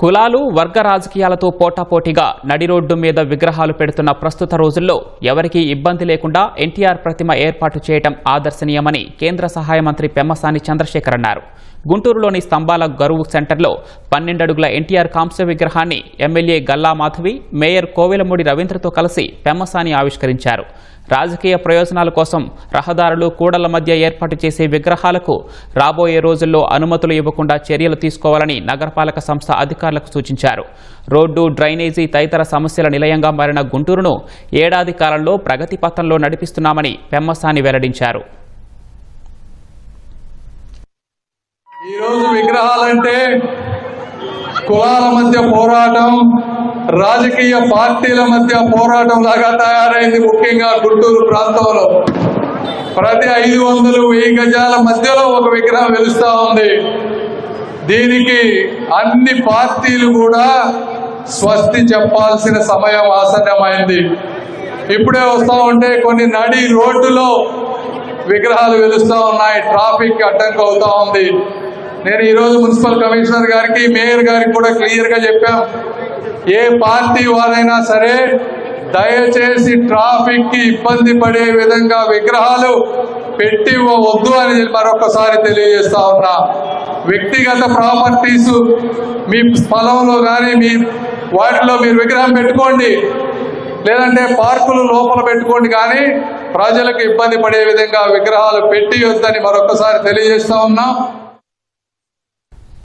కులాలు వర్గ రాజకీయాలతో పోటాపోటీగా నడి రోడ్డు మీద విగ్రహాలు పెడుతున్న ప్రస్తుత రోజుల్లో ఎవరికీ ఇబ్బంది లేకుండా ఎన్టీఆర్ ప్రతిమ ఏర్పాటు చేయడం ఆదర్శనీయమని కేంద్ర సహాయ మంత్రి పెమ్మసాని చంద్రశేఖర్ అన్నారు. గుంటూరులోని స్తంభాల గరువు సెంటర్లో పన్నెండడుగుల ఎన్టీఆర్ కాంస్య విగ్రహాన్ని ఎమ్మెల్యే గల్లా మాధవి మేయర్ కోవెలమూడి రవీంద్రతో కలిసి పెమ్మసాని ఆవిష్కరించారు. రాజకీయ ప్రయోజనాల కోసం రహదారులు కూడళ్ళ మధ్య ఏర్పాటు చేసే విగ్రహాలకు రాబోయే రోజుల్లో అనుమతులు ఇవ్వకుండా చర్యలు తీసుకోవాలని నగరపాలక సంస్థ అధికారులకు సూచించారు. రోడ్డు డ్రైనేజీ తదితర సమస్యల నిలయంగా మారిన గుంటూరును ఏడాది కాలంలో ప్రగతి పథంలో నడిపిస్తున్నామని పెమ్మసాని వెల్లడించారు. ఈరోజు విగ్రహాలంటే కులాల మధ్య పోరాటం రాజకీయ పార్టీల మధ్య పోరాటం లాగా తయారైంది ముఖ్యంగా గుంటూరు ప్రాంతంలో. ప్రతి ఐదు వందలు వెయ్యి గజాల మధ్యలో ఒక విగ్రహం వెలుస్తూ ఉంది. దీనికి అన్ని పార్టీలు కూడా స్వస్తి చెప్పాల్సిన సమయం ఆసన్నమైంది. ఇప్పుడే వస్తూ ఉంటే కొన్ని నడి రోడ్డులో విగ్రహాలు వెలుస్తూ ఉన్నాయి. ట్రాఫిక్ అడ్డంకి అవుతా ఉంది. నేను ఈరోజు మున్సిపల్ కమిషనర్ గారికి మేయర్ గారికి కూడా క్లియర్గా చెప్పాం. ఏ పార్టీ వారైనా సరే దయచేసి ట్రాఫిక్కి ఇబ్బంది పడే విధంగా విగ్రహాలు పెట్టి వద్దు అని మరొకసారి తెలియజేస్తా ఉన్నా. వ్యక్తిగత ప్రాపర్టీస్ మీ స్థలంలో కానీ మీ వాటిలో మీరు విగ్రహం పెట్టుకోండి. లేదంటే పార్కులు లోపల పెట్టుకోండి కానీ ప్రజలకు ఇబ్బంది పడే విధంగా విగ్రహాలు పెట్టి వద్దని మరొకసారి తెలియజేస్తా ఉన్నాం.